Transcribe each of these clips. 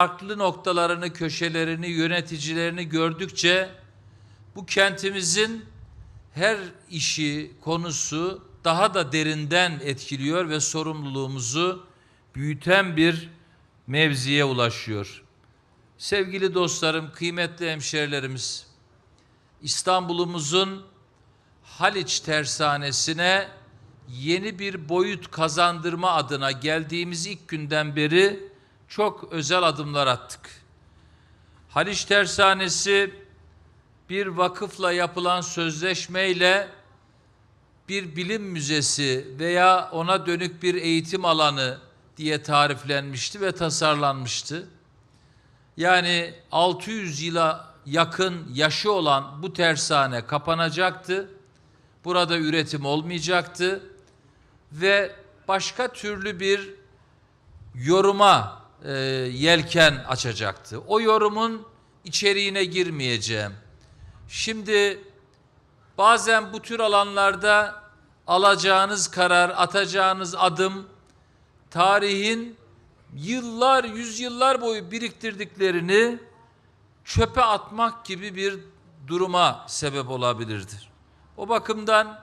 farklı noktalarını, köşelerini, yöneticilerini gördükçe bu kentimizin her işi, konusu daha da derinden etkiliyor ve sorumluluğumuzu büyüten bir mevziye ulaşıyor. Sevgili dostlarım, kıymetli hemşerilerimiz, İstanbul'umuzun Haliç Tersanesi'ne yeni bir boyut kazandırma adına geldiğimiz ilk günden beri çok özel adımlar attık. Haliç Tersanesi bir vakıfla yapılan sözleşmeyle bir bilim müzesi veya ona dönük bir eğitim alanı diye tariflenmişti ve tasarlanmıştı. Yani 600 yıla yakın yaşı olan bu tersane kapanacaktı. Burada üretim olmayacaktı ve başka türlü bir yoruma e, yelken açacaktı. O yorumun içeriğine girmeyeceğim. Şimdi bazen bu tür alanlarda alacağınız karar, atacağınız adım tarihin yıllar, yüzyıllar boyu biriktirdiklerini çöpe atmak gibi bir duruma sebep olabilirdir. O bakımdan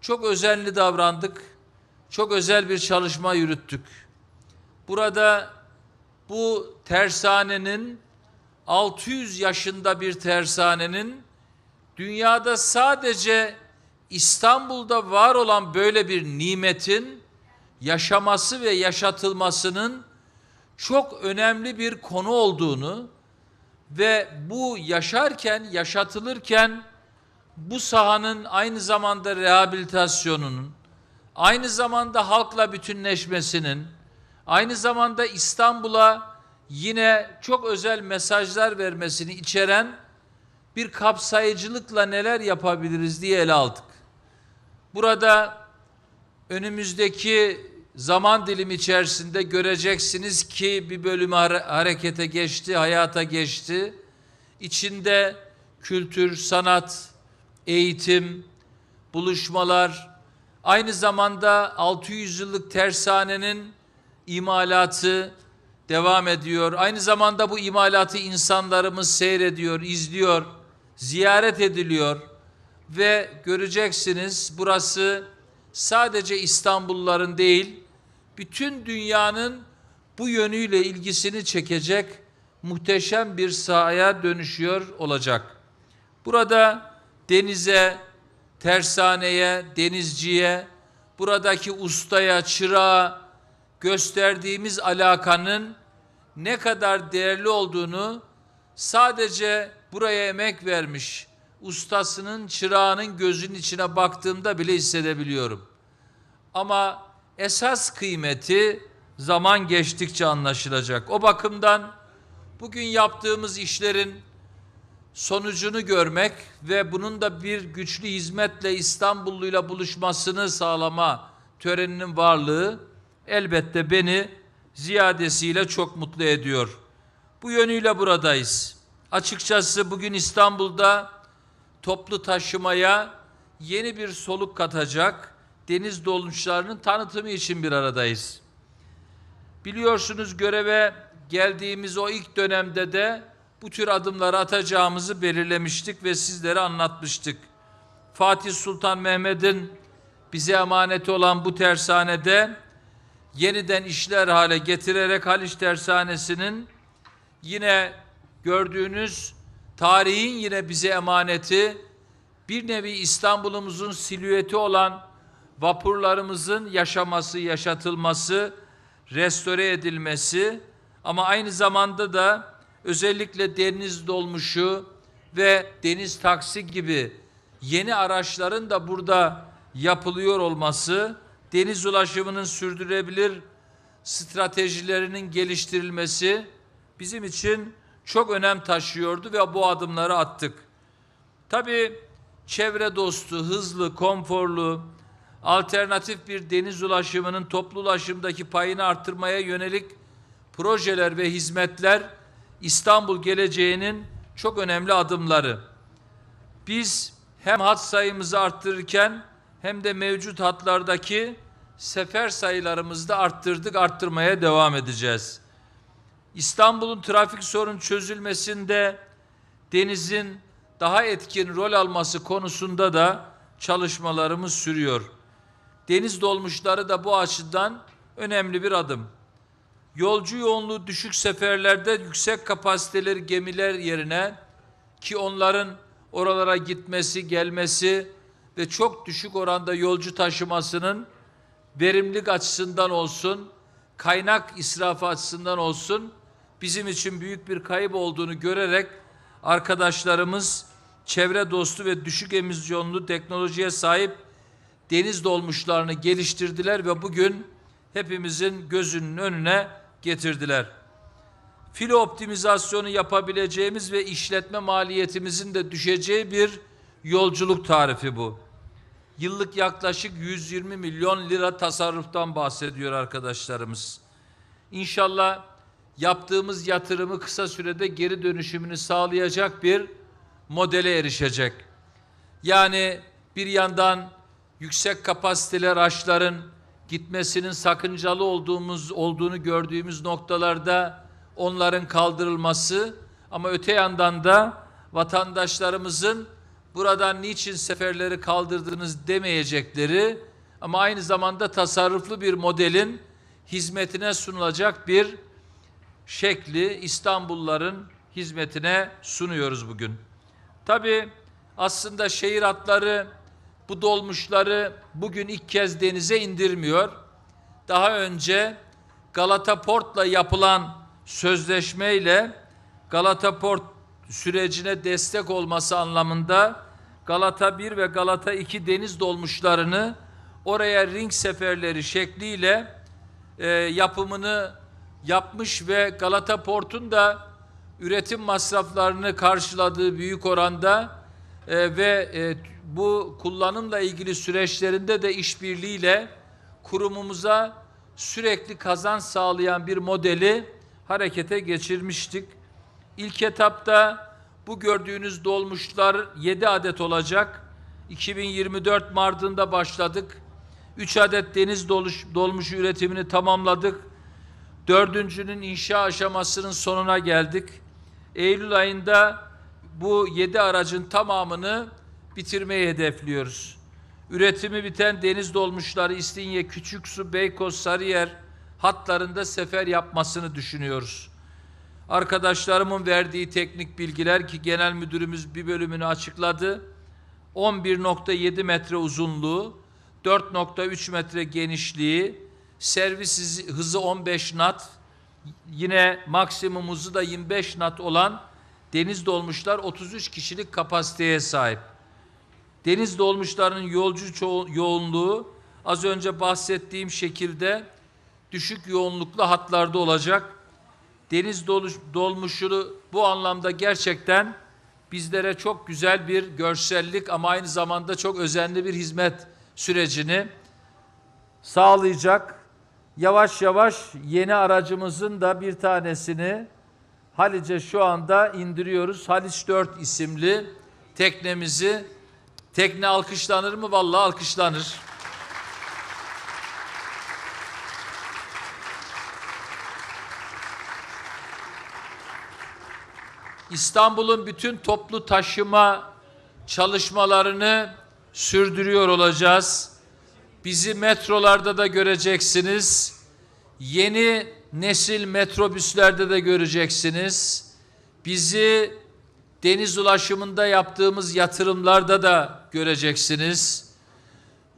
çok özenli davrandık. Çok özel bir çalışma yürüttük. Burada bu tersanenin 600 yaşında bir tersanenin dünyada sadece İstanbul'da var olan böyle bir nimetin yaşaması ve yaşatılmasının çok önemli bir konu olduğunu ve bu yaşarken, yaşatılırken bu sahanın aynı zamanda rehabilitasyonunun, aynı zamanda halkla bütünleşmesinin, aynı zamanda İstanbul'a yine çok özel mesajlar vermesini içeren bir kapsayıcılıkla neler yapabiliriz diye ele aldık. Burada önümüzdeki zaman dilimi içerisinde göreceksiniz ki bir bölümü hare- harekete geçti, hayata geçti. İçinde kültür, sanat, eğitim, buluşmalar, aynı zamanda 600 yıllık tersanenin imalatı devam ediyor. Aynı zamanda bu imalatı insanlarımız seyrediyor, izliyor, ziyaret ediliyor ve göreceksiniz burası sadece İstanbulluların değil, bütün dünyanın bu yönüyle ilgisini çekecek muhteşem bir sahaya dönüşüyor olacak. Burada denize, tersaneye, denizciye, buradaki ustaya, çırağa gösterdiğimiz alakanın ne kadar değerli olduğunu sadece buraya emek vermiş ustasının, çırağının gözünün içine baktığımda bile hissedebiliyorum. Ama esas kıymeti zaman geçtikçe anlaşılacak. O bakımdan bugün yaptığımız işlerin sonucunu görmek ve bunun da bir güçlü hizmetle İstanbulluyla buluşmasını sağlama töreninin varlığı elbette beni ziyadesiyle çok mutlu ediyor. Bu yönüyle buradayız. Açıkçası bugün İstanbul'da toplu taşımaya yeni bir soluk katacak deniz dolmuşlarının tanıtımı için bir aradayız. Biliyorsunuz göreve geldiğimiz o ilk dönemde de bu tür adımları atacağımızı belirlemiştik ve sizlere anlatmıştık. Fatih Sultan Mehmet'in bize emaneti olan bu tersanede yeniden işler hale getirerek Haliç Tersanesi'nin yine gördüğünüz tarihin yine bize emaneti bir nevi İstanbul'umuzun silüeti olan vapurlarımızın yaşaması, yaşatılması, restore edilmesi ama aynı zamanda da özellikle deniz dolmuşu ve deniz taksi gibi yeni araçların da burada yapılıyor olması, deniz ulaşımının sürdürülebilir stratejilerinin geliştirilmesi bizim için çok önem taşıyordu ve bu adımları attık. Tabii çevre dostu, hızlı, konforlu, alternatif bir deniz ulaşımının toplu ulaşımdaki payını arttırmaya yönelik projeler ve hizmetler İstanbul geleceğinin çok önemli adımları. Biz hem hat sayımızı arttırırken hem de mevcut hatlardaki sefer sayılarımızı da arttırdık, arttırmaya devam edeceğiz. İstanbul'un trafik sorun çözülmesinde denizin daha etkin rol alması konusunda da çalışmalarımız sürüyor. Deniz dolmuşları da bu açıdan önemli bir adım. Yolcu yoğunluğu düşük seferlerde yüksek kapasiteleri gemiler yerine ki onların oralara gitmesi, gelmesi ve çok düşük oranda yolcu taşımasının verimlilik açısından olsun, kaynak israfı açısından olsun bizim için büyük bir kayıp olduğunu görerek arkadaşlarımız çevre dostu ve düşük emisyonlu teknolojiye sahip deniz dolmuşlarını geliştirdiler ve bugün hepimizin gözünün önüne getirdiler. Filo optimizasyonu yapabileceğimiz ve işletme maliyetimizin de düşeceği bir yolculuk tarifi bu. Yıllık yaklaşık 120 milyon lira tasarruftan bahsediyor arkadaşlarımız. İnşallah yaptığımız yatırımı kısa sürede geri dönüşümünü sağlayacak bir modele erişecek. Yani bir yandan yüksek kapasiteli araçların gitmesinin sakıncalı olduğumuz olduğunu gördüğümüz noktalarda onların kaldırılması ama öte yandan da vatandaşlarımızın buradan niçin seferleri kaldırdınız demeyecekleri ama aynı zamanda tasarruflu bir modelin hizmetine sunulacak bir şekli İstanbulluların hizmetine sunuyoruz bugün. Tabii aslında şehir hatları bu dolmuşları bugün ilk kez denize indirmiyor. Daha önce Galata Port'la yapılan sözleşmeyle Galata Port sürecine destek olması anlamında Galata 1 ve Galata 2 deniz dolmuşlarını oraya ring seferleri şekliyle e, yapımını yapmış ve Galata Port'un da üretim masraflarını karşıladığı büyük oranda e, ve e, bu kullanımla ilgili süreçlerinde de işbirliğiyle kurumumuza sürekli kazanç sağlayan bir modeli harekete geçirmiştik. İlk etapta bu gördüğünüz dolmuşlar 7 adet olacak. 2024 Mart'ında başladık. 3 adet deniz doluş, dolmuşu üretimini tamamladık. Dördüncünün inşa aşamasının sonuna geldik. Eylül ayında bu 7 aracın tamamını bitirmeyi hedefliyoruz. Üretimi biten deniz dolmuşları İstinye, Küçüksu, Beykoz, Sarıyer hatlarında sefer yapmasını düşünüyoruz. Arkadaşlarımın verdiği teknik bilgiler ki genel müdürümüz bir bölümünü açıkladı. 11.7 metre uzunluğu, 4.3 metre genişliği, servis hızı 15 knot, yine maksimum hızı da 25 knot olan deniz dolmuşlar 33 kişilik kapasiteye sahip. Deniz dolmuşlarının yolcu yoğunluğu az önce bahsettiğim şekilde düşük yoğunluklu hatlarda olacak. Deniz dolmuşunu bu anlamda gerçekten bizlere çok güzel bir görsellik ama aynı zamanda çok özenli bir hizmet sürecini sağlayacak. Yavaş yavaş yeni aracımızın da bir tanesini Halice şu anda indiriyoruz. Haliç 4 isimli teknemizi tekne alkışlanır mı? Vallahi alkışlanır. İstanbul'un bütün toplu taşıma çalışmalarını sürdürüyor olacağız. Bizi metrolarda da göreceksiniz. Yeni nesil metrobüslerde de göreceksiniz. Bizi deniz ulaşımında yaptığımız yatırımlarda da göreceksiniz.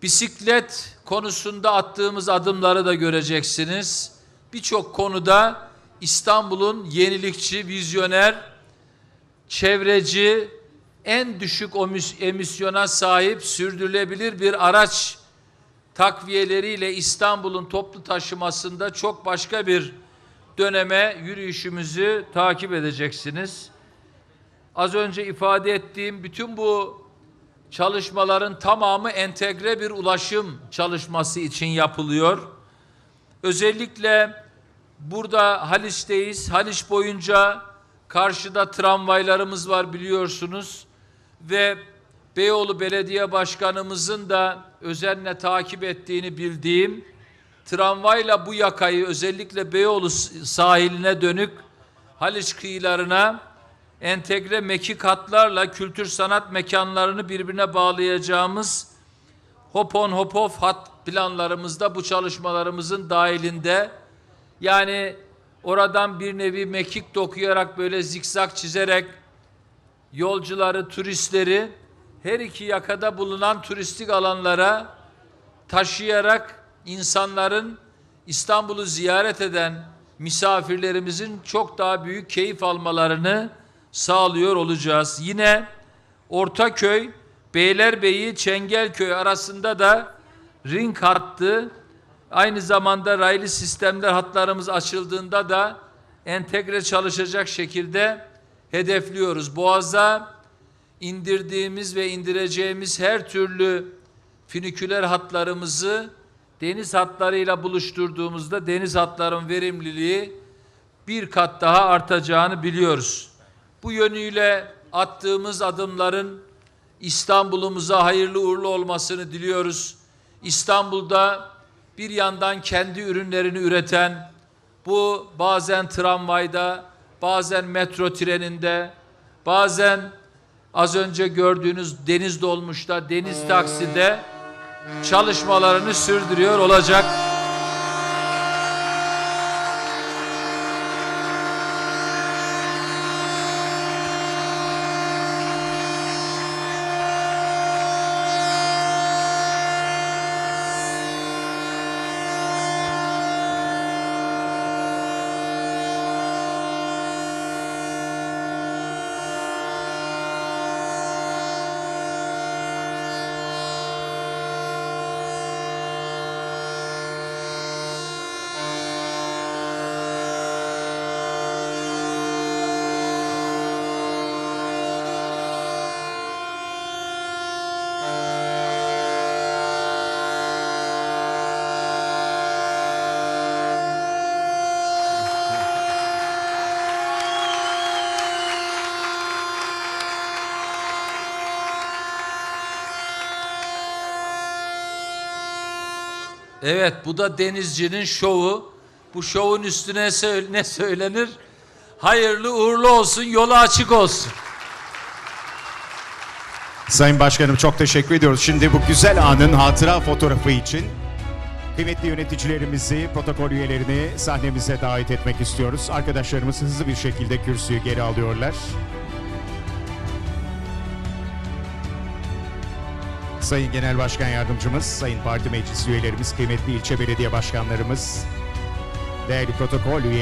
Bisiklet konusunda attığımız adımları da göreceksiniz. Birçok konuda İstanbul'un yenilikçi, vizyoner, çevreci, en düşük emisyona sahip sürdürülebilir bir araç takviyeleriyle İstanbul'un toplu taşımasında çok başka bir döneme yürüyüşümüzü takip edeceksiniz. Az önce ifade ettiğim bütün bu çalışmaların tamamı entegre bir ulaşım çalışması için yapılıyor. Özellikle burada Haliç'teyiz. Haliç boyunca karşıda tramvaylarımız var biliyorsunuz. Ve Beyoğlu Belediye Başkanımızın da özenle takip ettiğini bildiğim tramvayla bu yakayı özellikle Beyoğlu sahiline dönük Haliç kıyılarına entegre mekik hatlarla kültür sanat mekanlarını birbirine bağlayacağımız hop on hop off hat planlarımızda bu çalışmalarımızın dahilinde. Yani oradan bir nevi mekik dokuyarak böyle zikzak çizerek yolcuları, turistleri her iki yakada bulunan turistik alanlara taşıyarak insanların İstanbul'u ziyaret eden misafirlerimizin çok daha büyük keyif almalarını sağlıyor olacağız. Yine Ortaköy, Beylerbeyi, Çengelköy arasında da ring hattı aynı zamanda raylı sistemler hatlarımız açıldığında da entegre çalışacak şekilde hedefliyoruz. Boğaz'a indirdiğimiz ve indireceğimiz her türlü finiküler hatlarımızı deniz hatlarıyla buluşturduğumuzda deniz hatların verimliliği bir kat daha artacağını biliyoruz. Bu yönüyle attığımız adımların İstanbul'umuza hayırlı uğurlu olmasını diliyoruz. İstanbul'da bir yandan kendi ürünlerini üreten, bu bazen tramvayda, bazen metro treninde, bazen az önce gördüğünüz deniz dolmuşta, deniz takside çalışmalarını sürdürüyor olacak. Evet bu da denizcinin şovu. Bu şovun üstüne ne söylenir? Hayırlı uğurlu olsun, yolu açık olsun. Sayın Başkanım çok teşekkür ediyoruz. Şimdi bu güzel anın hatıra fotoğrafı için kıymetli yöneticilerimizi, protokol üyelerini sahnemize davet etmek istiyoruz. Arkadaşlarımız hızlı bir şekilde kürsüyü geri alıyorlar. Sayın Genel Başkan Yardımcımız, Sayın Parti Meclis üyelerimiz, kıymetli ilçe belediye başkanlarımız, değerli protokol üyeleri,